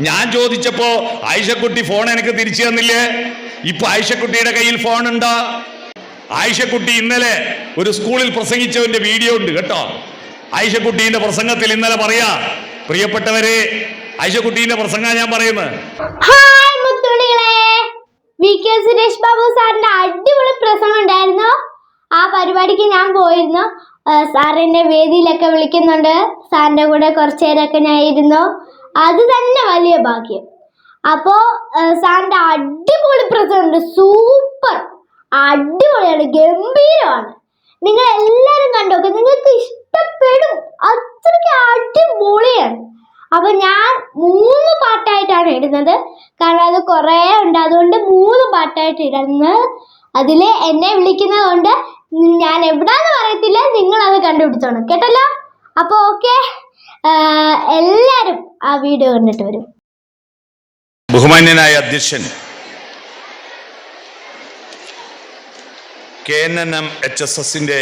ഞാൻ ചോദിച്ചപ്പോ ആയിഷക്കുട്ടി ഫോൺ എനിക്ക് തിരിച്ചു തന്നില്ലേ? ഇപ്പൊ ആയിഷക്കുട്ടിയുടെ കയ്യിൽ ഫോൺ ഉണ്ടോ? ആയിഷക്കുട്ടി ഇന്നലെ ഒരു സ്കൂളിൽ പ്രസംഗിച്ചവന്റെ വീഡിയോ ഉണ്ട് കേട്ടോ. ആയിഷക്കുട്ടീന്റെ പ്രസംഗത്തിൽ ഇന്നലെ പറയാ പ്രിയപ്പെട്ടവരെ ആയിഷക്കുട്ടീന്റെ പ്രസംഗം ഞാൻ പറയുന്നത് സുരേഷ് ബാബു സാറിന്റെ അടിപൊളി പ്രസംഗം ഉണ്ടായിരുന്നു. ആ പരിപാടിക്ക് ഞാൻ പോയിരുന്നു. സാറിന്റെ വേദിയിലൊക്കെ വിളിക്കുന്നുണ്ട്. സാറിന്റെ കൂടെ കുറച്ചു നേരമൊക്കെ ഞാൻ ഇരുന്നു. അത് തന്നെ വലിയ ഭാഗ്യം. അപ്പോ സാറിന്റെ അടിപൊളി പ്രസന്റ് സൂപ്പർ. അടിപൊളിയാണ്. ഗംഭീരമാണ്. നിങ്ങൾ എല്ലാവരും കണ്ടോക്കെ. നിങ്ങൾക്ക് ഇഷ്ടപ്പെടും. അത്രയ്ക്ക് അടിപൊളിയാണ്. അപ്പൊ ഞാൻ മൂന്ന് പാട്ടായിട്ടാണ് ഇടുന്നത്. കാരണം അത് കുറേ ഉണ്ട്. അതുകൊണ്ട് മൂന്ന് പാട്ടായിട്ട് ഇടുന്നത് അതിൽ എന്നെ വിളിക്കുന്നത് കൊണ്ട് ഞാൻ എവിടാന്ന് പറയത്തില്ല. നിങ്ങൾ അത് കണ്ടുപിടിച്ചോണം കേട്ടല്ലോ? അപ്പൊ ഓക്കെ? എല്ലാരും ആ വീഡിയോ കണ്ടിട്ട് വരും. ബഹുമാന്യനായ അധ്യക്ഷൻ K N N M H S എസിന്റെ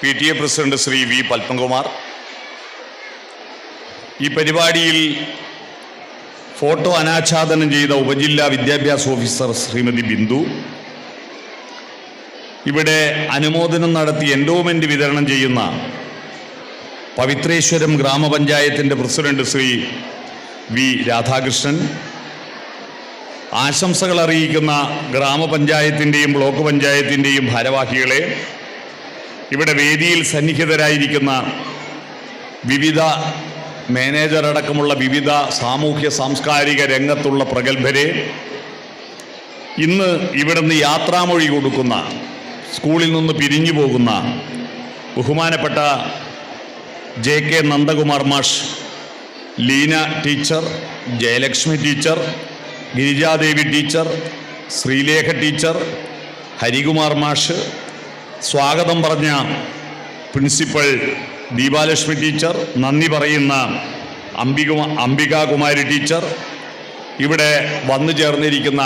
P T A president Shri V Padmakumar. ഈ പരിപാടിയിൽ ഫോട്ടോ അനാച്ഛാദനം ചെയ്ത ഉപജില്ലാ വിദ്യാഭ്യാസ ഓഫീസർ ശ്രീമതി ബിന്ദു. ഇവിടെ അനുമോദനം നടത്തി എൻഡോമെന്റ് വിതരണം ചെയ്യുന്ന പവിത്രേശ്വരം ഗ്രാമപഞ്ചായത്തിന്റെ പ്രസിഡന്റ് ശ്രീ വി രാധാകൃഷ്ണൻ. ആശംസകൾ അറിയിക്കുന്ന ഗ്രാമപഞ്ചായത്തിന്റെയും ബ്ലോക്ക് പഞ്ചായത്തിന്റെയും ഭാരവാഹികളെ ഇവിടെ വേദിയിൽ സന്നിഹിതരായിരിക്കുന്ന വിവിധ മാനേജർ അടക്കമുള്ള വിവിധ സാമൂഹ്യ സാംസ്കാരിക രംഗത്തുള്ള പ്രഗത്ഭരെ ഇന്ന് ഇവിടുന്ന് യാത്രാമൊഴി കൊടുക്കുന്ന സ്കൂളിൽ നിന്ന് പിരിഞ്ഞു പോകുന്ന ബഹുമാനപ്പെട്ട ജെ കെ നന്ദകുമാർ മാഷ് Leena teacher Jayalakshmi teacher Girijadevi teacher Sreelekha teacher Harikumar മാഷ്. സ്വാഗതം പറഞ്ഞ പ്രിൻസിപ്പൽ ദീപാലക്ഷ്മി ടീച്ചർ നന്ദി പറയുന്ന അംബിക അംബികാകുമാരി ടീച്ചർ. ഇവിടെ വന്നു ചേർന്നിരിക്കുന്ന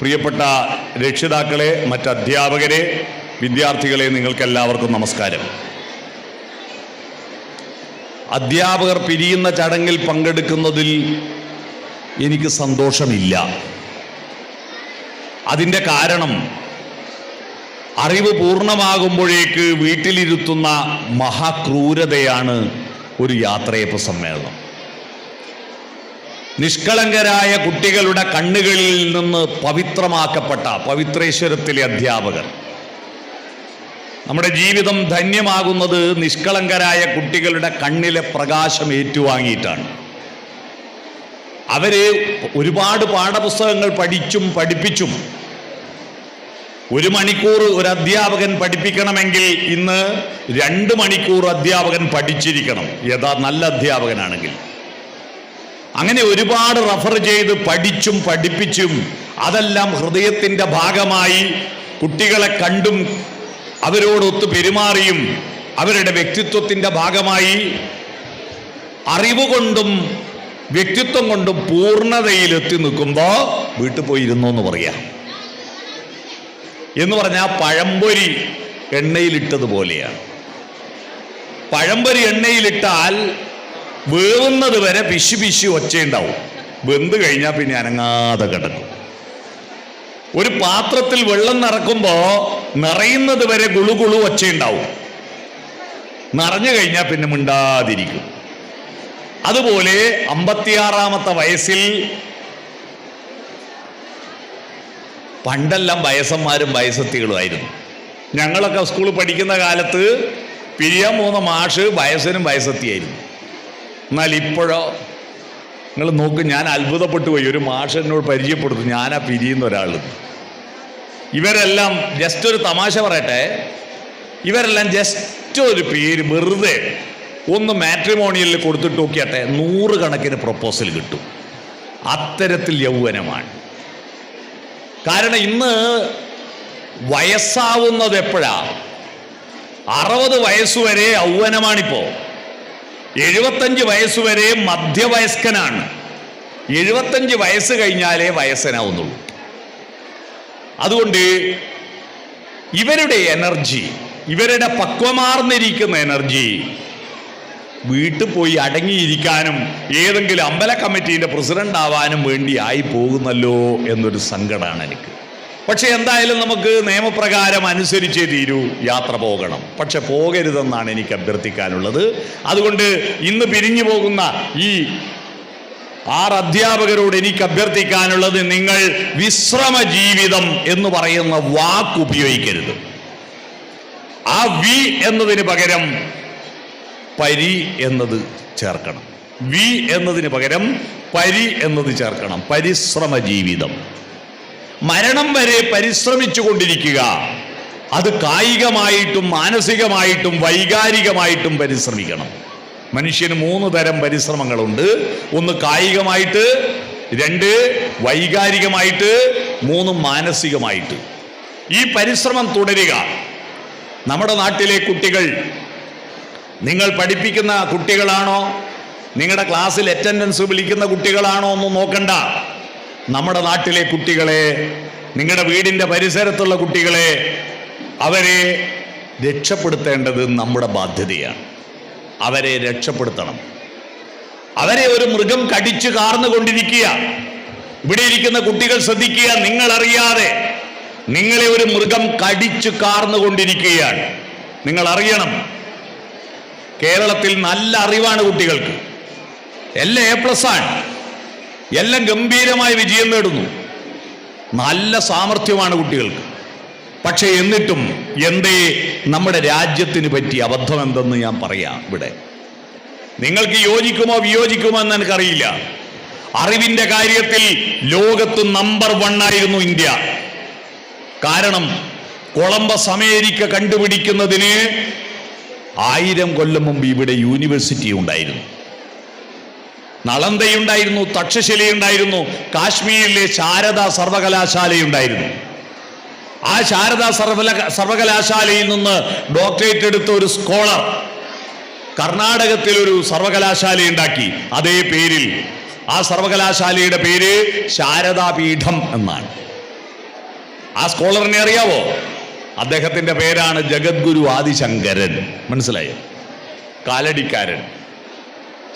പ്രിയപ്പെട്ട രക്ഷിതാക്കളെ മറ്റ് അധ്യാപകരെ വിദ്യാർത്ഥികളെ നിങ്ങൾക്കെല്ലാവർക്കും നമസ്കാരം. അധ്യാപകർ പിരിയുന്ന ചടങ്ങിൽ പങ്കെടുക്കുന്നതിൽ എനിക്ക് സന്തോഷമില്ല. അതിന്റെ കാരണം അറിവ് പൂർണമാകുമ്പോഴേക്ക് വീട്ടിലിരുത്തുന്ന മഹാക്രൂരതയാണ് ഒരു യാത്രയപ്പ് സമ്മേളനം. നിഷ്കളങ്കരായ കുട്ടികളുടെ കണ്ണുകളിൽ നിന്ന് പവിത്രമാക്കപ്പെട്ട പവിത്രേശ്വരത്തിലെ അധ്യാപകർ നമ്മുടെ ജീവിതം ധന്യമാകുന്നത് നിഷ്കളങ്കരായ കുട്ടികളുടെ കണ്ണിലെ പ്രകാശം ഏറ്റുവാങ്ങിയിട്ടാണ്. അവരെ ഒരുപാട് പാഠപുസ്തകങ്ങൾ പഠിച്ചും പഠിപ്പിച്ചും ഒരു മണിക്കൂർ ഒരു അധ്യാപകൻ പഠിപ്പിക്കണമെങ്കിൽ ഇന്ന് രണ്ട് മണിക്കൂർ അധ്യാപകൻ പഠിച്ചിരിക്കണം. യഥാ നല്ല അധ്യാപകനാണെങ്കിൽ. അങ്ങനെ ഒരുപാട് റഫർ ചെയ്ത് പഠിച്ചും പഠിപ്പിച്ചും അതെല്ലാം ഹൃദയത്തിന്റെ ഭാഗമായി കുട്ടികളെ കണ്ടും അവരോടൊത്ത് പെരുമാറിയും അവരുടെ വ്യക്തിത്വത്തിന്റെ ഭാഗമായി അറിവ് കൊണ്ടും വ്യക്തിത്വം കൊണ്ടും പൂർണതയിലെത്തി നിൽക്കുമ്പോൾ വീട്ടിൽ പോയിരുന്നു എന്ന് പറയാം. എന്ന് പറഞ്ഞാൽ പഴംപൊരി എണ്ണയിലിട്ടതുപോലെയാണ് പഴംപൊരി എണ്ണയിലിട്ടാൽ വേവുന്നത് വരെ പിശു പിശു ഒച്ചയുണ്ടാവും. വെന്ത് കഴിഞ്ഞാൽ പിന്നെ അനങ്ങാതെ കിടക്കും. ഒരു പാത്രത്തിൽ വെള്ളം നിറക്കുമ്പോൾ നിറയുന്നത് വരെ ഗുളുഗുളു ഒച്ചയുണ്ടാവും. നിറഞ്ഞു കഴിഞ്ഞാൽ പിന്നെ മിണ്ടാതിരിക്കും. അതുപോലെ അമ്പത്തിയാറാമത്തെ വയസ്സിൽ പണ്ടെല്ലാം വയസ്സന്മാരും വയസ്സത്തികളുമായിരുന്നു ഞങ്ങളൊക്കെ സ്കൂളിൽ പഠിക്കുന്ന കാലത്ത് പിരിയാൻ പോകുന്ന മാഷ് വയസ്സിനും വയസ്സത്തിയായിരുന്നു. എന്നാൽ ഇപ്പോഴോ നിങ്ങൾ നോക്ക് ഞാൻ അത്ഭുതപ്പെട്ടു പോയി. ഒരു മാഷനോട് പരിചയപ്പെടുത്തു. ഞാനാ പിരിയുന്ന ഒരാൾ ഇവരെല്ലാം ജസ്റ്റ് ഒരു തമാശ പറയട്ടെ. ഇവരെല്ലാം ജസ്റ്റ് ഒരു പേര് വെറുതെ ഒന്ന് മാട്രിമോണിയലിൽ കൊടുത്തിട്ട് നോക്കിയാട്ടെ നൂറുകണക്കിന് പ്രപ്പോസൽ കിട്ടും. അത്തരത്തിൽ യൗവനമാണ്. കാരണം ഇന്ന് വയസ്സാവുന്നത് എപ്പോഴാ? അറുപത് വയസ്സുവരെ യൗവനമാണിപ്പോ. എഴുപത്തഞ്ച് വയസ്സുവരെ മധ്യവയസ്കനാണ്. എഴുപത്തഞ്ച് വയസ്സ് കഴിഞ്ഞാലേ വയസ്സനാവുന്നുള്ളൂ. അതുകൊണ്ട് ഇവരുടെ എനർജി ഇവരുടെ പക്വമാർന്നിരിക്കുന്ന എനർജി വീട്ടിൽ പോയി അടങ്ങിയിരിക്കാനും ഏതെങ്കിലും അമ്പല കമ്മിറ്റിയുടെ പ്രസിഡന്റ് ആവാനും വേണ്ടി ആയി പോകുന്നല്ലോ എന്നൊരു സങ്കടമാണ് എനിക്ക്. പക്ഷെ എന്തായാലും നമുക്ക് നിയമപ്രകാരം അനുസരിച്ചേ തീരൂ യാത്ര പോകണം. പക്ഷെ പോകരുതെന്നാണ് എനിക്ക് അഭ്യർത്ഥിക്കാനുള്ളത്. അതുകൊണ്ട് ഇന്ന് പിരിഞ്ഞു പോകുന്ന ഈ ആറ് അധ്യാപകരോട് എനിക്ക് അഭ്യർത്ഥിക്കാനുള്ളത് നിങ്ങൾ വിശ്രമ ജീവിതം എന്ന് പറയുന്ന വാക്ക് ഉപയോഗിക്കരുത്. ആ വി എന്നതിന് പകരം പരി എന്നത് ചേർക്കണം. വി എന്നതിന് പകരം പരി എന്നത് ചേർക്കണം. പരിശ്രമ ജീവിതം. മരണം വരെ പരിശ്രമിച്ചു കൊണ്ടിരിക്കുക അത് കായികമായിട്ടും മാനസികമായിട്ടും വൈകാരികമായിട്ടും പരിശ്രമിക്കണം. മനുഷ്യന് മൂന്ന് തരം പരിശ്രമങ്ങളുണ്ട്. ഒന്ന് കായികമായിട്ട് രണ്ട് വൈകാരികമായിട്ട് മൂന്ന് മാനസികമായിട്ട്. ഈ പരിശ്രമം തുടരുക. നമ്മുടെ നാട്ടിലെ കുട്ടികൾ നിങ്ങൾ പഠിപ്പിക്കുന്ന കുട്ടികളാണോ? നിങ്ങളുടെ ക്ലാസ്സിൽ അറ്റൻഡൻസ് വിളിക്കുന്ന കുട്ടികളാണോ എന്ന് നോക്കണ്ട. നമ്മുടെ നാട്ടിലെ കുട്ടികളെ നിങ്ങളുടെ വീടിന്റെ പരിസരത്തുള്ള കുട്ടികളെ അവരെ രക്ഷപ്പെടുത്തേണ്ടത് നമ്മുടെ ബാധ്യതയാണ്. അവരെ രക്ഷപ്പെടുത്തണം. അവരെ ഒരു മൃഗം കടിച്ചു കാർന്നുകൊണ്ടിരിക്കുക ഇവിടെ ഇരിക്കുന്ന കുട്ടികൾ ശ്രദ്ധിക്കുക നിങ്ങളറിയാതെ നിങ്ങളെ ഒരു മൃഗം കടിച്ചു കാർന്നുകൊണ്ടിരിക്കുകയാണ് നിങ്ങൾ അറിയണം കേരളത്തിൽ നല്ല അറിവാണ് കുട്ടികൾക്ക്. എല്ലാം എ പ്ലസ് ആണ്. എല്ലാം ഗംഭീരമായ വിജയം നേടുന്നു. നല്ല സാമർഥ്യമാണ് കുട്ടികൾക്ക്. പക്ഷെ എന്നിട്ടും എന്തേ നമ്മുടെ രാജ്യത്തിന് പറ്റിയ അബദ്ധം എന്തെന്ന് ഞാൻ പറയാം ഇവിടെ. നിങ്ങൾക്ക് യോജിക്കുമോ വിയോജിക്കുമോ എന്ന് എനിക്കറിയില്ല. അറിവിന്റെ കാര്യത്തിൽ ലോകത്ത് നമ്പർ വൺ ആയിരുന്നു ഇന്ത്യ. കാരണം കൊളംബസ് അമേരിക്ക കണ്ടുപിടിക്കുന്നതിന് ആയിരം കൊല്ലം മുമ്പ് ഇവിടെ യൂണിവേഴ്സിറ്റി ഉണ്ടായിരുന്നു. നളന്തയുണ്ടായിരുന്നു തക്ഷശിലയുണ്ടായിരുന്നു കാശ്മീരിലെ ശാരദ സർവകലാശാലയുണ്ടായിരുന്നു. ആ ശാരദ സർവല സർവകലാശാലയിൽ നിന്ന് ഡോക്ടറേറ്റ് എടുത്ത ഒരു സ്കോളർ കർണാടകത്തിൽ ഒരു സർവകലാശാല ഉണ്ടാക്കി. അതേ പേരിൽ ആ സർവകലാശാലയുടെ പേര് ശാരദാപീഠം എന്നാണ്. ആ സ്കോളറിനെ അറിയാവോ? അദ്ദേഹത്തിന്റെ പേരാണ് ജഗദ്ഗുരു ആദിശങ്കരൻ. മനസ്സിലായോ? കാലടിക്കാരൻ.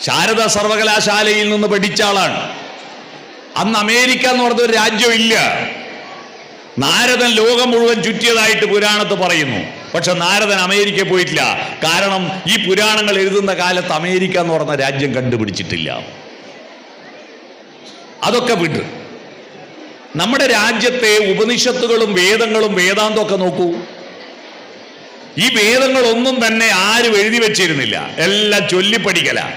ശാരദ സർവകലാശാലയിൽ നിന്ന് പഠിച്ച ആളാണ്. അന്ന് അമേരിക്ക എന്ന് പറഞ്ഞ പറഞ്ഞൊരു രാജ്യമില്ല. നാരദൻ ലോകം മുഴുവൻ ചുറ്റിയതായിട്ട് പുരാണത്ത് പറയുന്നു. പക്ഷെ നാരദൻ അമേരിക്ക പോയിട്ടില്ല. കാരണം ഈ പുരാണങ്ങൾ എഴുതുന്ന കാലത്ത് അമേരിക്ക എന്ന് പറഞ്ഞ രാജ്യം കണ്ടുപിടിച്ചിട്ടില്ല. അതൊക്കെ വിട്ടു നമ്മുടെ രാജ്യത്തെ ഉപനിഷത്തുകളും വേദങ്ങളും വേദാന്തം ഒക്കെ നോക്കൂ. ഈ വേദങ്ങളൊന്നും തന്നെ ആരും എഴുതി വെച്ചിരുന്നില്ല. എല്ലാം ചൊല്ലിപ്പടിക്കല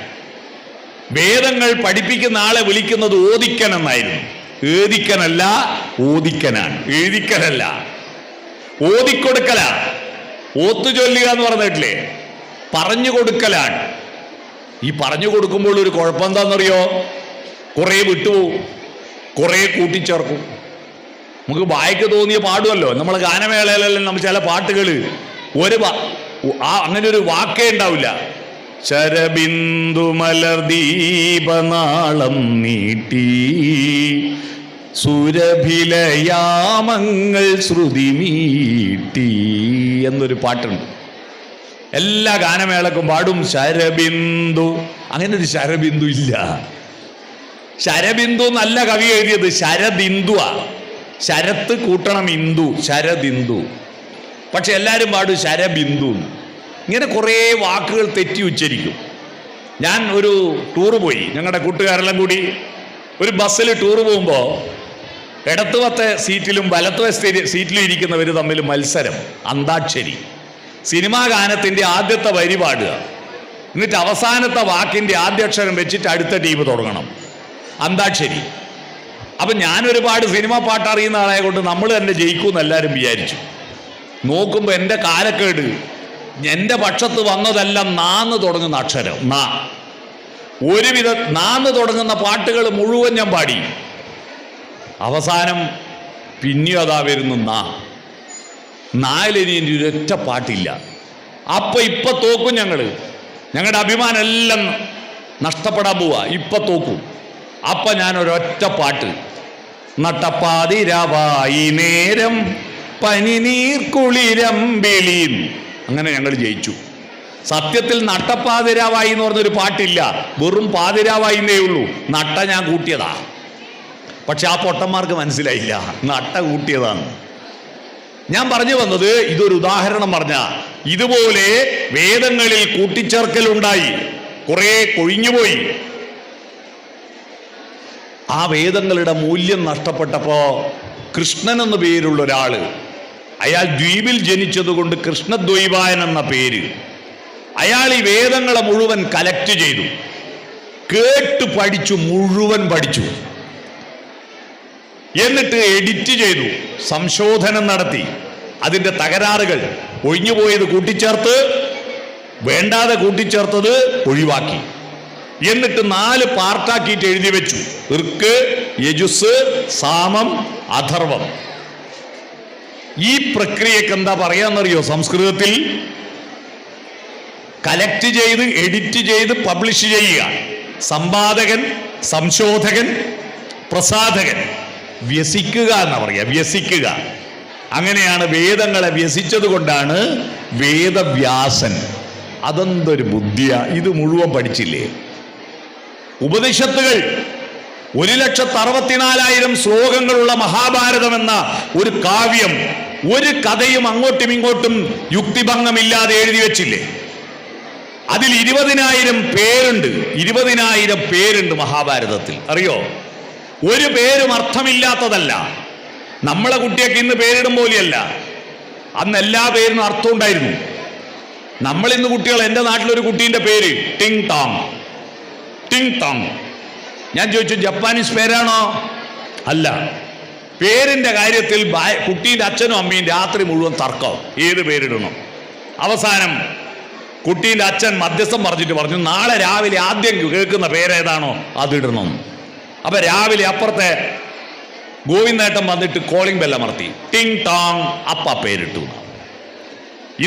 വേദങ്ങൾ പഠിപ്പിക്കുന്ന ആളെ വിളിക്കുന്നത് ഓദിക്കൻ എന്നായിരുന്നു ഏതിക്കനല്ല ഓദിക്കനാണ് എഴുതിക്കനല്ല. ഓതിക്കൊടുക്കല ഓത്തു ചൊല്ലുക എന്ന് പറഞ്ഞിട്ടില്ലേ പറഞ്ഞു കൊടുക്കലാണ്. ഈ പറഞ്ഞു കൊടുക്കുമ്പോൾ ഒരു കുഴപ്പം എന്താണെന്നറിയോ? കുറേ വിട്ടുപോകും. കുറേ കൂട്ടിച്ചേർക്കും. നമുക്ക് വായിക്ക് തോന്നിയ പാടുമല്ലോ. നമ്മൾ ഗാനമേളയിലെല്ലാം നമ്മൾ ചില പാട്ടുകൾ ഒരു ആ അങ്ങനെ ഒരു വാക്കേ ഉണ്ടാവില്ല. ശരബിന്ദു മലർദീപനാളം നീട്ടി. സുരഭിലയാമങ്ങൾ ശ്രുതി മീട്ടി എന്നൊരു പാട്ടുണ്ട്. എല്ലാ ഗാനമേളക്കും പാടും ശരബിന്ദു. അങ്ങനെ ഒരു ശരബിന്ദു ഇല്ല. ശരബിന്ദു നല്ല കവി എഴുതിയത് ശരദിന്ദുവാ. ശരത്ത് കൂട്ടണം ഇന്ദു ശരദിന്ദു. പക്ഷെ എല്ലാവരും പാടും ശരബിന്ദു. ഇങ്ങനെ കുറേ വാക്കുകൾ തെറ്റി ഉച്ചരിക്കും. ഞാൻ ഒരു ടൂറ് പോയി. ഞങ്ങളുടെ കൂട്ടുകാരെല്ലാം കൂടി ഒരു ബസ്സിൽ ടൂറ് പോകുമ്പോൾ ഇടത്തുവത്തെ സീറ്റിലും വലത്തുവത്തെ സീറ്റിലും ഇരിക്കുന്നവർ തമ്മിൽ മത്സരം. അന്താക്ഷരി. സിനിമാ ഗാനത്തിന്റെ ആദ്യത്തെ വരി പാടുക. എന്നിട്ട് അവസാനത്തെ വാക്കിന്റെ ആദ്യ അക്ഷരം വെച്ചിട്ട് അടുത്ത ടീം തുടങ്ങണം. അന്താക്ഷരി. അപ്പം ഞാൻ ഒരുപാട് സിനിമ പാട്ട് അറിയുന്ന ആളെ കൊണ്ട് നമ്മൾ തന്നെ ജയിക്കുമെന്ന് എല്ലാവരും വിചാരിച്ചു. നോക്കുമ്പോൾ എന്റെ കാലക്കേട് എന്റെ പക്ഷത്ത് വന്നതെല്ലാം നാന്ന് തുടങ്ങുന്ന അക്ഷരം നാ. ഒരുവിധ നാന്ന് തുടങ്ങുന്ന പാട്ടുകൾ മുഴുവൻ ഞാൻ പാടി. അവസാനം പിന്നെയും അതാ വരുന്നു നാ. നാലിനി എന്റെ ഒരൊറ്റ പാട്ടില്ല. അപ്പൊ ഇപ്പൊ തോക്കും ഞങ്ങൾ ഞങ്ങളുടെ അഭിമാനം എല്ലാം നഷ്ടപ്പെടാൻ പോവാ. ഇപ്പൊ തോക്കും. അപ്പൊ ഞാൻ ഒരൊറ്റ പാട്ട്. നട്ടപ്പാതിരവായി നേരം പനിനീർ കുളിരമ്പിളീൻ അങ്ങനെ ഞങ്ങൾ ജയിച്ചു. സത്യത്തിൽ നട്ടപ്പാതിരാവായി എന്ന് പറഞ്ഞൊരു പാട്ടില്ല. വെറും പാതിരാവായിന്നേ ഉള്ളൂ. നട്ട ഞാൻ കൂട്ടിയതാ. പക്ഷെ ആ പൊട്ടന്മാർക്ക് മനസ്സിലായില്ല. നട്ട കൂട്ടിയതാണ്. ഞാൻ പറഞ്ഞു വന്നത് ഇതൊരു ഉദാഹരണം പറഞ്ഞ ഇതുപോലെ വേദങ്ങളിൽ കൂട്ടിച്ചേർക്കലുണ്ടായി കുറെ കൊഴിഞ്ഞുപോയി. ആ വേദങ്ങളുടെ മൂല്യം നഷ്ടപ്പെട്ടപ്പോ കൃഷ്ണൻ എന്ന പേരുള്ള ഒരാൾ അയാൾ ദ്വീപിൽ ജനിച്ചതുകൊണ്ട് കൃഷ്ണദ്വൈപായൻ എന്ന പേര്. അയാൾ ഈ വേദങ്ങളെ മുഴുവൻ കലക്ട് ചെയ്തു. കേട്ട് പഠിച്ചു മുഴുവൻ പഠിച്ചു. എന്നിട്ട് എഡിറ്റ് ചെയ്തു സംശോധനം നടത്തി. അതിന്റെ തകരാറുകൾ ഒഴിഞ്ഞുപോയത് കൂട്ടിച്ചേർത്ത് വേണ്ടാതെ കൂട്ടിച്ചേർത്തത് ഒഴിവാക്കി. എന്നിട്ട് നാല് പാർട്ടാക്കിയിട്ട് എഴുതി വെച്ചു. ഇർക്ക് യജുസ് സാമം അഥർവം. ഈ പ്രക്രിയക്ക് എന്താ പറയാന്നറിയോ? സംസ്കൃതത്തിൽ കലക്ട് ചെയ്ത് എഡിറ്റ് ചെയ്ത് പബ്ലിഷ് ചെയ്യുക. സമ്പാദകൻ സംശോധകൻ പ്രസാധകൻ. വ്യസിക്കുക എന്നാ പറയുക വ്യസിക്കുക. അങ്ങനെയാണ് വേദങ്ങളെ വ്യസിച്ചത് കൊണ്ടാണ് വേദവ്യാസൻ. അതെന്തൊരു ബുദ്ധിയ ഇത് മുഴുവൻ പഠിച്ചില്ലേ? ഉപനിഷത്തുകൾ ഒരു ലക്ഷത്തി അറുപത്തിനാലായിരം ശ്ലോകങ്ങളുള്ള മഹാഭാരതം എന്ന ഒരു കാവ്യം ഒരു കഥയും അങ്ങോട്ടും ഇങ്ങോട്ടും യുക്തിഭംഗമില്ലാതെ എഴുതി വെച്ചില്ലേ? അതിൽ ഇരുപതിനായിരം പേരുണ്ട്. ഇരുപതിനായിരം പേരുണ്ട് മഹാഭാരതത്തിൽ. അറിയോ? ഒരു പേരും അർത്ഥമില്ലാത്തതല്ല. നമ്മളെ കുട്ടിയൊക്കെ ഇന്ന് പേരിടും പോലെയല്ല. അന്ന് എല്ലാ പേരിനും അർത്ഥം ഉണ്ടായിരുന്നു. നമ്മൾ ഇന്ന് കുട്ടികൾ എന്റെ നാട്ടിലൊരു കുട്ടീന്റെ പേര് ടിങ് ടോങ്. ടിങ് ടോങ്. ഞാൻ ചോദിച്ചു ജപ്പാനീസ് പേരാണോ? അല്ല. പേരിന്റെ കാര്യത്തിൽ കുട്ടീന്റെ അച്ഛനും അമ്മയും രാത്രി മുഴുവൻ തർക്കം ഏത് പേരിടണം? അവസാനം കുട്ടീന്റെ അച്ഛൻ മധ്യസ്ഥം പറഞ്ഞിട്ട് പറഞ്ഞു നാളെ രാവിലെ ആദ്യം കേൾക്കുന്ന പേരേതാണോ അതിടണം. അപ്പൊ രാവിലെ അപ്പുറത്തെ ഗോവിന്ദേട്ടൻ വന്നിട്ട് കോളിംഗ് ബെല്ല ബെല്ലമർത്തി ടിങ് ടോങ് അപ്പ പേരിട്ടു.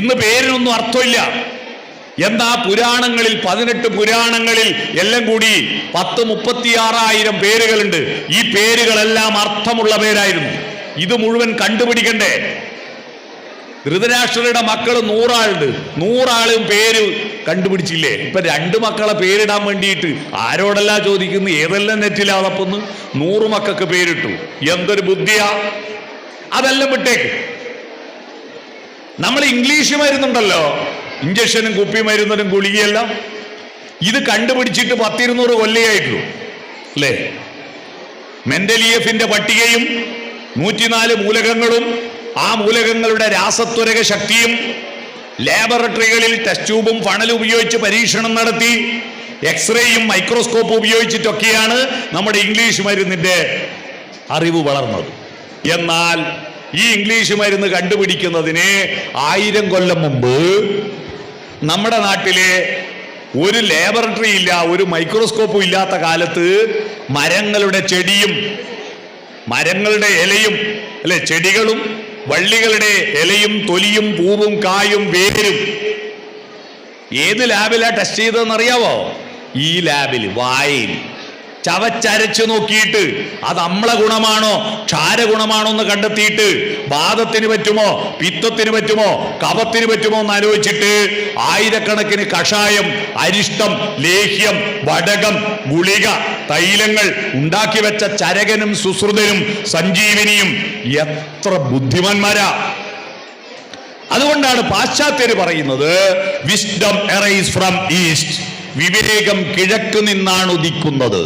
ഇന്ന് പേരിനൊന്നും അർത്ഥമില്ല. എന്താ പുരാണങ്ങളിൽ പതിനെട്ട് പുരാണങ്ങളിൽ എല്ലാം കൂടി പത്ത് മുപ്പത്തിയാറായിരം പേരുകളുണ്ട്. ഈ പേരുകളെല്ലാം അർത്ഥമുള്ള പേരായിരുന്നു. ഇത് മുഴുവൻ കണ്ടുപിടിക്കണ്ടേ? ധൃതരാഷ്ട്രയുടെ മക്കൾ നൂറാളുണ്ട്. നൂറാളും പേര് കണ്ടുപിടിച്ചില്ലേ? ഇപ്പൊ രണ്ട് മക്കളെ പേരിടാൻ വേണ്ടിയിട്ട് ആരോടല്ല ചോദിക്കുന്നു? ഏതെല്ലാം നെറ്റിലാ തപ്പുന്നു? നൂറ് മക്കൾക്ക് പേരിട്ടു. എന്തൊരു ബുദ്ധിയാ? അതെല്ലാം വിട്ടേക്ക്. നമ്മൾ ഇംഗ്ലീഷ് മരുന്നുണ്ടല്ലോ. ഇഞ്ചക്ഷനും കുപ്പി മരുന്നിനും ഗുളികയെല്ലാം ഇത് കണ്ടുപിടിച്ചിട്ട് പത്തിരുന്നൂറ് കൊല്ലയായിട്ടുള്ളൂ അല്ലേ? മെന്റലിയഫിന്റെ പട്ടികയും നൂറ്റിനാല് മൂലകങ്ങളും ആ മൂലകങ്ങളുടെ രാസത്വരക ശക്തിയും ലാബറട്ടറികളിൽ ടെസ്റ്റ് ട്യൂബും ഫണലും ഉപയോഗിച്ച് പരീക്ഷണം നടത്തി എക്സ്റേയും മൈക്രോസ്കോപ്പും ഉപയോഗിച്ചിട്ടൊക്കെയാണ് നമ്മുടെ ഇംഗ്ലീഷ് മരുന്നിന്റെ അറിവ് വളർന്നത്. എന്നാൽ ഈ ഇംഗ്ലീഷ് മരുന്ന് കണ്ടുപിടിക്കുന്നതിന് ആയിരം കൊല്ലം മുമ്പ് നമ്മുടെ നാട്ടിലെ ഒരു ലാബറട്ടറി ഇല്ല ഒരു മൈക്രോസ്കോപ്പും ഇല്ലാത്ത കാലത്ത് മരങ്ങളുടെ ചെടിയും മരങ്ങളുടെ ഇലയും അല്ലെ ചെടികളും വള്ളികളുടെ ഇലയും തൊലിയും പൂവും കായും വേരും. ഏത് ലാബിലാണ് ടെസ്റ്റ് ചെയ്തതെന്ന് അറിയാവോ ഈ ലാബിൽ വായയിൽ ചവച്ചരച്ചു നോക്കിയിട്ട് അത് അമ്ല ഗുണമാണോ? ക്ഷാര ഗുണമാണോ എന്ന് കണ്ടെത്തിയിട്ട് വാദത്തിന് പറ്റുമോ? പിത്തത്തിന് പറ്റുമോ? കഫത്തിന് പറ്റുമോ എന്ന് ആലോചിച്ചിട്ട് ആയിരക്കണക്കിന് കഷായം അരിഷ്ടം ലേഹ്യം വടകം ഗുളിക തൈലങ്ങൾ ഉണ്ടാക്കി വെച്ച ചരകനും സുശ്രുതനും സഞ്ജീവനിയും എത്ര ബുദ്ധിമാന്മാരാ. അതുകൊണ്ടാണ് പാശ്ചാത്യര് പറയുന്നത് വിസ്ഡം എറൈസ് ഫ്രം ഈസ്റ്റ് വിവേകം കിഴക്ക് നിന്നാണ് ഉദിക്കുന്നത്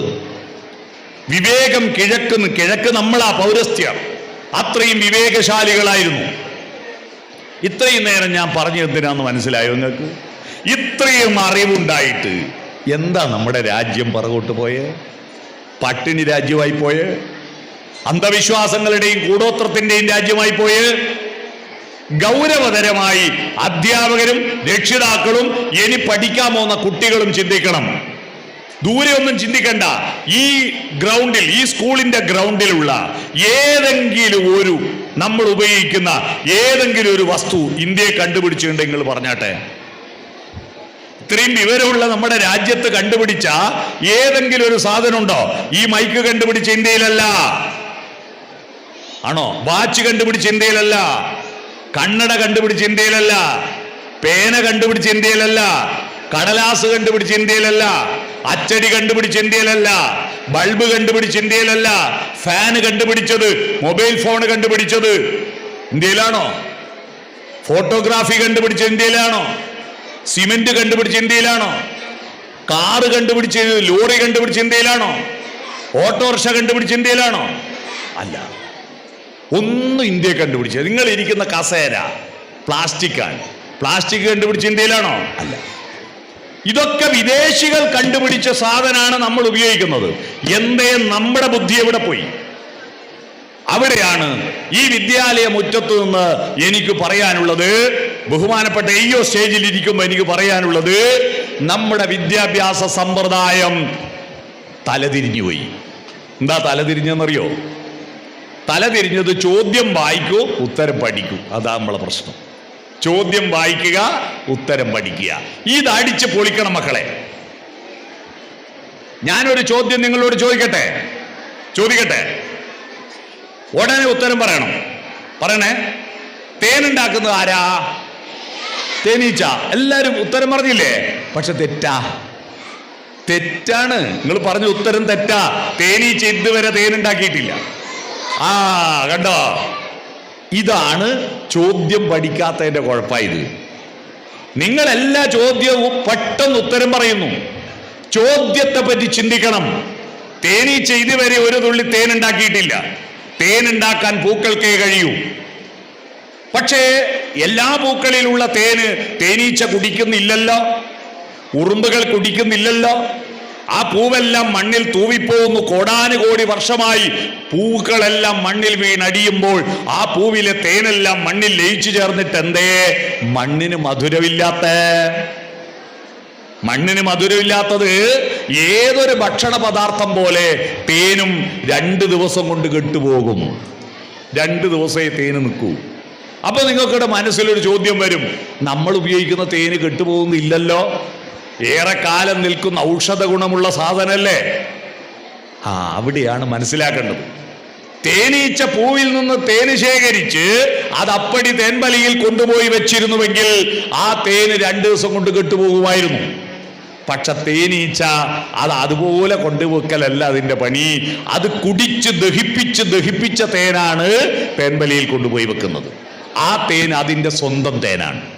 വിവേകം കിഴക്ക് കിഴക്ക് നമ്മളാ പൗരസ്ത്യർ അത്രയും വിവേകശാലികളായിരുന്നു. ഇത്രയും നേരം ഞാൻ പറഞ്ഞു എന്തിനാന്ന് മനസ്സിലായോ നിങ്ങൾക്ക്? ഇത്രയും അറിവുണ്ടായിട്ട് എന്താ നമ്മുടെ രാജ്യം പറകോട്ട് പോയേ? പട്ടിണി രാജ്യമായി പോയേ? അന്ധവിശ്വാസങ്ങളുടെയും കൂടോത്രത്തിന്റെയും രാജ്യമായി പോയേ? ഗൗരവതരമായി അധ്യാപകരും രക്ഷിതാക്കളും ഇനി പഠിക്കാൻ പോകുന്ന കുട്ടികളും ചിന്തിക്കണം. ദൂരെ ഒന്നും ചിന്തിക്കണ്ട. ഈ ഗ്രൗണ്ടിൽ ഈ സ്കൂളിന്റെ ഗ്രൗണ്ടിലുള്ള ഏതെങ്കിലും ഒരു നമ്മൾ ഉപയോഗിക്കുന്ന ഏതെങ്കിലും ഒരു വസ്തു ഇന്ത്യയെ കണ്ടുപിടിച്ചിട്ടുണ്ടെങ്കിൽ പറഞ്ഞാട്ടെ. ഇത്രയും വിവരമുള്ള നമ്മുടെ രാജ്യത്ത് കണ്ടുപിടിച്ച ഏതെങ്കിലും ഒരു സാധനമുണ്ടോ ഈ മൈക്ക് കണ്ടുപിടിച്ച ഇന്ത്യയിലല്ല. ആണോ? വാച്ച് കണ്ടുപിടിച്ച ഇന്ത്യയിലല്ല. കണ്ണട കണ്ടുപിടിച്ച ഇന്ത്യയിലല്ല. പേന കണ്ടുപിടിച്ച ഇന്ത്യയിലല്ല. കടലാസ് കണ്ടുപിടിച്ച ഇന്ത്യയിലല്ല. അച്ചടി കണ്ടുപിടിച്ച ഇന്ത്യയിലല്ല ബൾബ് കണ്ടുപിടിച്ച ഇന്ത്യയിലല്ല ഫാന് കണ്ടുപിടിച്ചത് മൊബൈൽ ഫോൺ കണ്ടുപിടിച്ചത്. ഇന്ത്യയിലാണോ? ഫോട്ടോഗ്രാഫി കണ്ടുപിടിച്ച ഇന്ത്യയിലാണോ? സിമെന്റ് കണ്ടുപിടിച്ച ഇന്ത്യയിലാണോ? കാറ് കണ്ടുപിടിച്ച് ലോറി കണ്ടുപിടിച്ച ഇന്ത്യയിലാണോ? ഓട്ടോറിക്ഷ കണ്ടുപിടിച്ച ഇന്ത്യയിലാണോ? അല്ല. ഒന്നും ഇന്ത്യ കണ്ടുപിടിച്ചത് നിങ്ങൾ ഇരിക്കുന്ന കസേര പ്ലാസ്റ്റിക്കാണ് പ്ലാസ്റ്റിക് കണ്ടുപിടിച്ച ഇന്ത്യയിലാണോ? അല്ല. ഇതൊക്കെ വിദേശികൾ കണ്ടുപിടിച്ച സാധനമാണ് നമ്മൾ ഉപയോഗിക്കുന്നത്. എന്തേ നമ്മുടെ ബുദ്ധി എവിടെ പോയി? അവിടെയാണ് ഈ വിദ്യാലയ മുറ്റത്ത് നിന്ന് എനിക്ക് പറയാനുള്ളത്. ബഹുമാനപ്പെട്ട അയ്യോ സ്റ്റേജിൽ ഇരിക്കുമ്പോൾ എനിക്ക് പറയാനുള്ളത് നമ്മുടെ വിദ്യാഭ്യാസ സമ്പ്രദായം തലതിരിഞ്ഞുപോയി എന്താ തലതിരിഞ്ഞെന്നറിയോ? തലതിരിഞ്ഞത് ചോദ്യം വായിക്കൂ ഉത്തരം പഠിക്കൂ. അതാ നമ്മളെ പ്രശ്നം. ചോദ്യം വായിക്കുക ഉത്തരം പഠിക്കുക. ഇത് അടിച്ച് പൊളിക്കണം മക്കളെ. ഞാനൊരു ചോദ്യം നിങ്ങളോട് ചോദിക്കട്ടെ? ചോദിക്കട്ടെ? ഉടനെ ഉത്തരം പറയണം. പറയണേ. തേനുണ്ടാക്കുന്നത് ആരാ? തേനീച്ച. എല്ലാരും ഉത്തരം പറഞ്ഞില്ലേ? പക്ഷെ തെറ്റാ. തെറ്റാണ്. നിങ്ങൾ പറഞ്ഞ ഉത്തരം തെറ്റാ. തേനീച്ച ഇതുവരെ തേനുണ്ടാക്കിയിട്ടില്ല. ആ കണ്ടോ? ഇതാണ് ചോദ്യം പഠിക്കാത്തതിന്റെ കുഴപ്പമായത്. നിങ്ങളെല്ലാ ചോദ്യവും പെട്ടെന്ന് ഉത്തരം പറയുന്നു. ചോദ്യത്തെ പറ്റി ചിന്തിക്കണം തേനീച്ച ഇതുവരെ ഒരു തുള്ളി തേൻ ഉണ്ടാക്കിയിട്ടില്ല. തേൻ തേനുണ്ടാക്കാൻ പൂക്കൾക്കേ കഴിയൂ. പക്ഷേ എല്ലാ പൂക്കളിലുള്ള തേന് തേനീച്ച കുടിക്കുന്നില്ലല്ലോ? ഉറുമ്പുകൾ കുടിക്കുന്നില്ലല്ലോ? ആ പൂവെല്ലാം മണ്ണിൽ തൂവിപ്പോകുന്നു. കോടാനുകോടി വർഷമായി പൂക്കളെല്ലാം മണ്ണിൽ വീണടിയുമ്പോൾ ആ പൂവിലെ തേനെല്ലാം മണ്ണിൽ ലയിച്ചു ചേർന്നിട്ട് എന്തേ? മണ്ണിന് മധുരമില്ലാത്ത. മണ്ണിന് മധുരമില്ലാത്തത് ഏതൊരു ഭക്ഷണ പദാർത്ഥം പോലെ തേനും രണ്ട് ദിവസം കൊണ്ട് കെട്ടുപോകും. രണ്ട് ദിവസമേ തേന് നിൽക്കൂ. അപ്പൊ നിങ്ങൾക്കിടെ മനസ്സിലൊരു ചോദ്യം വരും. നമ്മൾ ഉപയോഗിക്കുന്ന തേന് കെട്ടുപോകുന്നില്ലല്ലോ? ഏറെ കാലം നിൽക്കുന്ന ഔഷധ ഗുണമുള്ള സാധനല്ലേ ആ അവിടെയാണ് മനസ്സിലാക്കേണ്ടത്. തേനീച്ച പൂവിൽ നിന്ന് തേന് ശേഖരിച്ച് അത് അപ്പടി തേൻവലിയിൽ കൊണ്ടുപോയി വെച്ചിരുന്നുവെങ്കിൽ ആ തേന് രണ്ടു ദിവസം കൊണ്ട് കെട്ടുപോകുമായിരുന്നു. പക്ഷെ തേനീച്ച അത് അതുപോലെ കൊണ്ടുവെക്കലല്ല അതിന്റെ പണി. അത് കുടിച്ച് ദഹിപ്പിച്ച് ദഹിപ്പിച്ച തേനാണ് തേൻവലിയിൽ കൊണ്ടുപോയി വെക്കുന്നത്. ആ തേൻ അതിന്റെ സ്വന്തം തേനാണ്.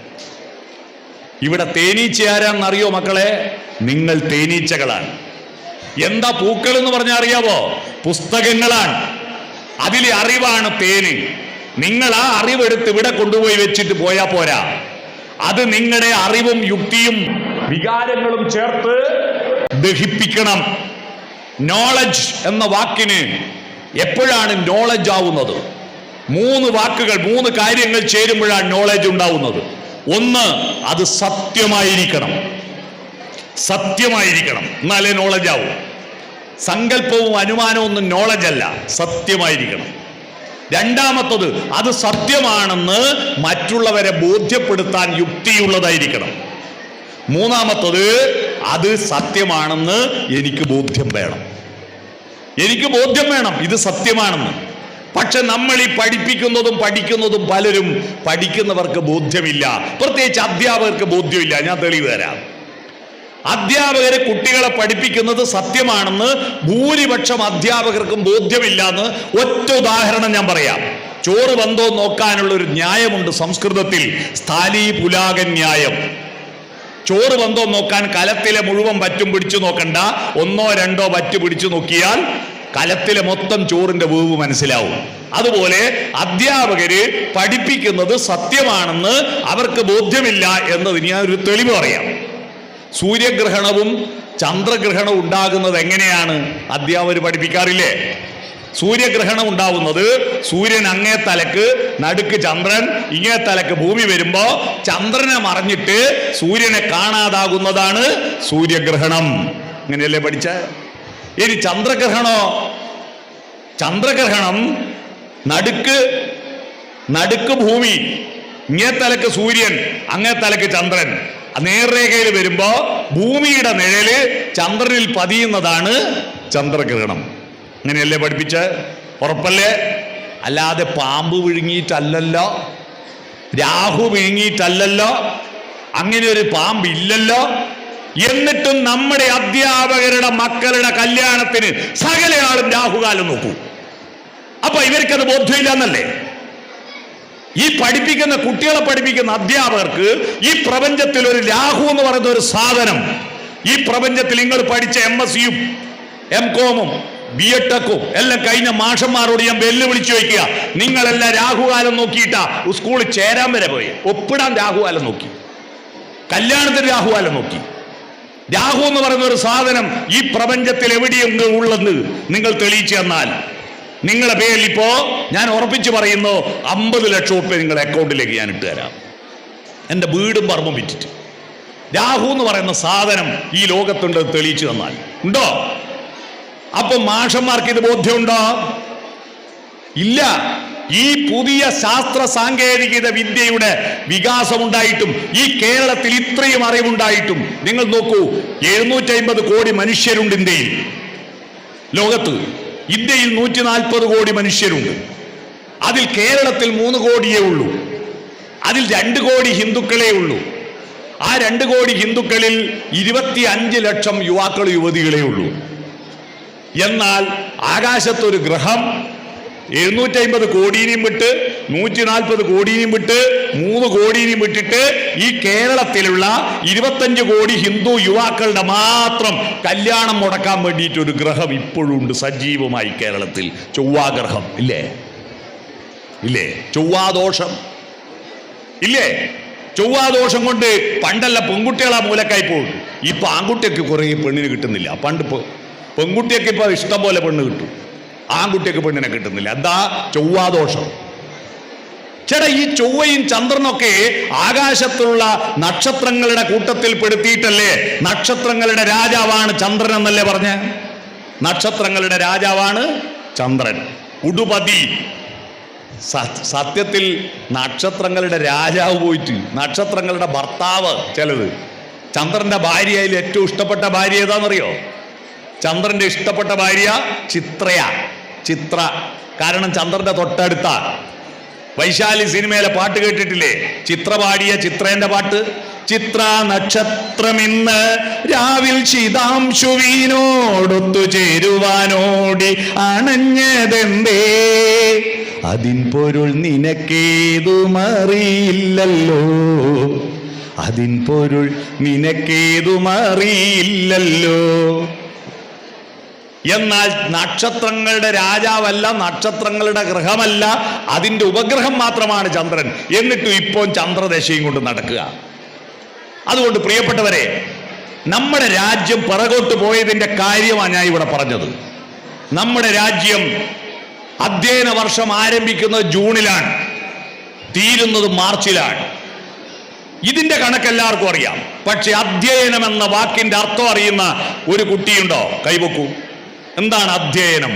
ഇവിടെ തേനീച്ച ആരാന്നറിയോ മക്കളെ? നിങ്ങൾ തേനീച്ചകളാണ്. എന്താ പൂക്കൾ എന്ന് പറഞ്ഞാൽ അറിയാവോ? പുസ്തകങ്ങളാണ്. അതിലെ അറിവാണ് തേന്. നിങ്ങൾ ആ അറിവെടുത്ത് ഇവിടെ കൊണ്ടുപോയി വെച്ചിട്ട് പോയാ പോരാ. അത് നിങ്ങളുടെ അറിവും യുക്തിയും വികാരങ്ങളും ചേർത്ത് ദഹിപ്പിക്കണം. നോളജ് എന്ന വാക്കിന് എപ്പോഴാണ് നോളജ് ആവുന്നത്? മൂന്ന് വാക്കുകൾ മൂന്ന് കാര്യങ്ങൾ ചേരുമ്പോഴാണ് നോളജ് ഉണ്ടാവുന്നത്. ഒന്ന് അത് സത്യമായിരിക്കണം. സത്യമായിരിക്കണം. എന്നാലേ നോളജ് ആവും. സങ്കല്പവും അനുമാനവും ഒന്നും നോളജ് അല്ല. സത്യമായിരിക്കണം. രണ്ടാമത്തത് അത് സത്യമാണെന്ന് മറ്റുള്ളവരെ ബോധ്യപ്പെടുത്താൻ യുക്തിയുള്ളതായിരിക്കണം. മൂന്നാമത്തത് അത് സത്യമാണെന്ന് എനിക്ക് ബോധ്യം വേണം. എനിക്ക് ബോധ്യം വേണം. ഇത് സത്യമാണെന്ന്. പക്ഷെ നമ്മൾ ഈ പഠിപ്പിക്കുന്നതും പഠിക്കുന്നതും പലരും പഠിക്കുന്നവർക്ക് ബോധ്യമില്ല. പ്രത്യേകിച്ച് അധ്യാപകർക്ക് ബോധ്യമില്ല. ഞാൻ തെളിവ് തരാം. അധ്യാപകര് കുട്ടികളെ പഠിപ്പിക്കുന്നത് സത്യമാണെന്ന് ഭൂരിപക്ഷം അധ്യാപകർക്കും ബോധ്യമില്ല എന്ന് ഒറ്റ ഉദാഹരണം ഞാൻ പറയാം. ചോറ് വന്തോ നോക്കാനുള്ള ഒരു ന്യായമുണ്ട് സംസ്കൃതത്തിൽ. സ്ഥാലി പുലാകൻ ന്യായം. ചോറ് വന്തോ നോക്കാൻ കലത്തിലെ മുഴുവൻ പറ്റും പിടിച്ചു നോക്കണ്ട. ഒന്നോ രണ്ടോ പറ്റു പിടിച്ചു നോക്കിയാൽ കലത്തിലെ മൊത്തം ചോറിന്റെ വേവ് മനസ്സിലാവും. അതുപോലെ അധ്യാപകര് പഠിപ്പിക്കുന്നത് സത്യമാണെന്ന് അവർക്ക് ബോധ്യമില്ല എന്നതിന് ഞാൻ ഒരു തെളിവ് പറയാം. സൂര്യഗ്രഹണവും ചന്ദ്രഗ്രഹണവും ഉണ്ടാകുന്നത് എങ്ങനെയാണ്? അധ്യാപകർ പഠിപ്പിക്കാറില്ലേ? സൂര്യഗ്രഹണം ഉണ്ടാവുന്നത് സൂര്യൻ അങ്ങേ തലക്ക് നടുക്ക് ചന്ദ്രൻ ഇങ്ങേ തലക്ക് ഭൂമി വരുമ്പോ ചന്ദ്രനെ മറിഞ്ഞിട്ട് സൂര്യനെ കാണാതാകുന്നതാണ് സൂര്യഗ്രഹണം. അങ്ങനെയല്ലേ പഠിച്ച? ഇനി ചന്ദ്രഗ്രഹണോ? ചന്ദ്രഗ്രഹണം നടുക്ക് നടുക്ക് ഭൂമി ഇങ്ങേ തലക്ക് സൂര്യൻ അങ്ങേ തലക്ക് ചന്ദ്രൻ. നേർരേഖയിൽ വരുമ്പോ ഭൂമിയുടെ നിഴൽ ചന്ദ്രനിൽ പതിയുന്നതാണ് ചന്ദ്രഗ്രഹണം. അങ്ങനെയല്ലേ പഠിപ്പിച്ച്? ഉറപ്പല്ലേ? അല്ലാതെ പാമ്പ് വിഴുങ്ങിയിട്ടല്ലല്ലോ. രാഹു വിഴുങ്ങിയിട്ടല്ലല്ലോ. അങ്ങനെ ഒരു പാമ്പ് ഇല്ലല്ലോ എന്നിട്ടും നമ്മുടെ അധ്യാപകരുടെ മക്കളുടെ കല്യാണത്തിന് സകലയാളും രാഹുകാലം നോക്കൂ. അപ്പൊ ഇവർക്കത് ബോധ്യമില്ല എന്നല്ലേ ഈ പഠിപ്പിക്കുന്ന കുട്ടികളെ പഠിപ്പിക്കുന്ന അധ്യാപകർക്ക് ഈ പ്രപഞ്ചത്തിൽ ഒരു രാഹു എന്ന് പറയുന്ന ഒരു സാധനം ഈ പ്രപഞ്ചത്തിൽ നിങ്ങൾ പഠിച്ച എം എസ് സിയും എം കോമും ബി എട്ടക്കും എല്ലാം കഴിഞ്ഞ മാഷന്മാരോട് ഞാൻ വെല്ലുവിളിച്ചു വയ്ക്കുക നിങ്ങളെല്ലാം രാഹുകാലം നോക്കിയിട്ടാ സ്കൂളിൽ ചേരാൻ വരെ പോയി? ഒപ്പിടാൻ രാഹുകാലം നോക്കി. കല്യാണത്തിന് രാഹുകാലം നോക്കി. രാഹു എന്ന് പറയുന്ന ഒരു സാധനം ഈ പ്രപഞ്ചത്തിൽ എവിടെയെങ്കിലും ഉള്ളെന്ന് നിങ്ങൾ തെളിയിച്ചു തന്നാൽ. നിങ്ങളുടെ പേരിൽ ഇപ്പോ ഞാൻ ഉറപ്പിച്ചു പറയുന്നു അമ്പത് ലക്ഷം ഉറുപ്പ്യ നിങ്ങളുടെ അക്കൗണ്ടിലേക്ക് ഞാൻ ഇട്ട് തരാം. എന്റെ വീടും പറമ്പും വിറ്റിട്ട്. രാഹു എന്ന് പറയുന്ന സാധനം ഈ ലോകത്തുണ്ട് തെളിയിച്ചു തന്നാൽ. ഉണ്ടോ? അപ്പൊ മാഷന്മാർക്ക് ഇത് ബോധ്യമുണ്ടോ? ഇല്ല. ഈ പുതിയ ശാസ്ത്ര സാങ്കേതികത വിദ്യയുടെ വികാസമുണ്ടായിട്ടും ഈ കേരളത്തിൽ ഇത്രയും അറിവുണ്ടായിട്ടും നിങ്ങൾ നോക്കൂ എഴുന്നൂറ്റി അമ്പത് കോടി മനുഷ്യരുണ്ട് ഇന്ത്യയിൽ. ലോകത്ത് ഇന്ത്യയിൽ നൂറ്റി നാൽപ്പത് കോടി മനുഷ്യരുണ്ട്. അതിൽ കേരളത്തിൽ മൂന്ന് കോടിയേ ഉള്ളൂ. അതിൽ രണ്ട് കോടി ഹിന്ദുക്കളേ ഉള്ളൂ. ആ രണ്ട് കോടി ഹിന്ദുക്കളിൽ ഇരുപത്തി അഞ്ച് ലക്ഷം യുവാക്കൾ യുവതികളേ ഉള്ളൂ. എന്നാൽ ആകാശത്തൊരു ഗ്രഹം എഴുന്നൂറ്റി അമ്പത് കോടിയിനെയും വിട്ട് നൂറ്റി നാൽപ്പത് കോടിയിനെയും വിട്ട് മൂന്ന് കോടിയിനെയും വിട്ടിട്ട് ഈ കേരളത്തിലുള്ള ഇരുപത്തഞ്ച് കോടി ഹിന്ദു യുവാക്കളുടെ മാത്രം കല്യാണം മുടക്കാൻ വേണ്ടിയിട്ട് ഒരു ഗ്രഹം ഇപ്പോഴും ഉണ്ട് സജീവമായി കേരളത്തിൽ. ചൊവ്വാഗ്രഹം ഇല്ലേ? ഇല്ലേ? ചൊവ്വാദോഷം ഇല്ലേ? ചൊവ്വാദോഷം കൊണ്ട് പണ്ടല്ല പെൺകുട്ടികളാ മൂലക്കായി പോകും ഇപ്പൊ ആൺകുട്ടിയൊക്കെ കുറേ പെണ്ണിന് കിട്ടുന്നില്ല. പണ്ട് പെൺകുട്ടിയൊക്കെ ഇപ്പൊ ഇഷ്ടം പോലെ പെണ്ണ് കിട്ടും. ആൺകുട്ടിയൊക്കെ പെണ്ണിനെ കിട്ടുന്നില്ല. എന്താ? ചൊവ്വാദോഷം. ചേട്ടാ ഈ ചൊവ്വയും ചന്ദ്രനൊക്കെ ആകാശത്തുള്ള നക്ഷത്രങ്ങളുടെ കൂട്ടത്തിൽ പെടുത്തിയിട്ടല്ലേ? നക്ഷത്രങ്ങളുടെ രാജാവാണ് ചന്ദ്രൻ എന്നല്ലേ പറഞ്ഞ? നക്ഷത്രങ്ങളുടെ രാജാവാണ് ചന്ദ്രൻ. ഉടുപതി. സത്യത്തിൽ നക്ഷത്രങ്ങളുടെ രാജാവ് പോയിട്ട് നക്ഷത്രങ്ങളുടെ ഭർത്താവ് ചിലത്. ചന്ദ്രന്റെ ഭാര്യയിൽ ഏറ്റവും ഇഷ്ടപ്പെട്ട ഭാര്യ ഏതാണെന്നറിയോ ചന്ദ്രന്റെ ഇഷ്ടപ്പെട്ട ഭാര്യ ചിത്രയ. ചിത്ര. കാരണം ചന്ദ്രന്റെ തൊട്ടടുത്ത വൈശാലി സിനിമയിലെ പാട്ട് കേട്ടിട്ടില്ലേ? ചിത്ര പാടിയ ചിത്രേന്റെ പാട്ട്. ചിത്ര നക്ഷത്രമിന്ന് രാവിൽ ശിതാംശുവിനോടൊത്തു ചേരുവാനോടി അണഞ്ഞതെന്തേ? അതിൻ പൊരുൾ നിനക്കേതുമറിയില്ലല്ലോ. അതിൻ പൊരുൾ നിനക്കേതുമറിയില്ലല്ലോ. എന്നാൽ നക്ഷത്രങ്ങളുടെ രാജാവല്ല നക്ഷത്രങ്ങളുടെ ഗ്രഹമല്ല അതിന്റെ ഉപഗ്രഹം മാത്രമാണ് ചന്ദ്രൻ. എന്നിട്ടും ഇപ്പോൾ ചന്ദ്രദശയും കൊണ്ട് നടക്കുക. അതുകൊണ്ട് പ്രിയപ്പെട്ടവരെ നമ്മുടെ രാജ്യം പിറകോട്ട് പോയതിന്റെ കാര്യമാണ് ഞാൻ ഇവിടെ പറഞ്ഞത്. നമ്മുടെ രാജ്യം അധ്യയന വർഷം ആരംഭിക്കുന്നത് ജൂണിലാണ് തീരുന്നത് മാർച്ചിലാണ്. ഇതിന്റെ കണക്ക് എല്ലാവർക്കും അറിയാം. പക്ഷെ അധ്യയനം എന്ന വാക്കിന്റെ അർത്ഥം അറിയുന്ന ഒരു കുട്ടിയുണ്ടോ? കൈവക്കൂ എന്താണ് അധ്യയനം?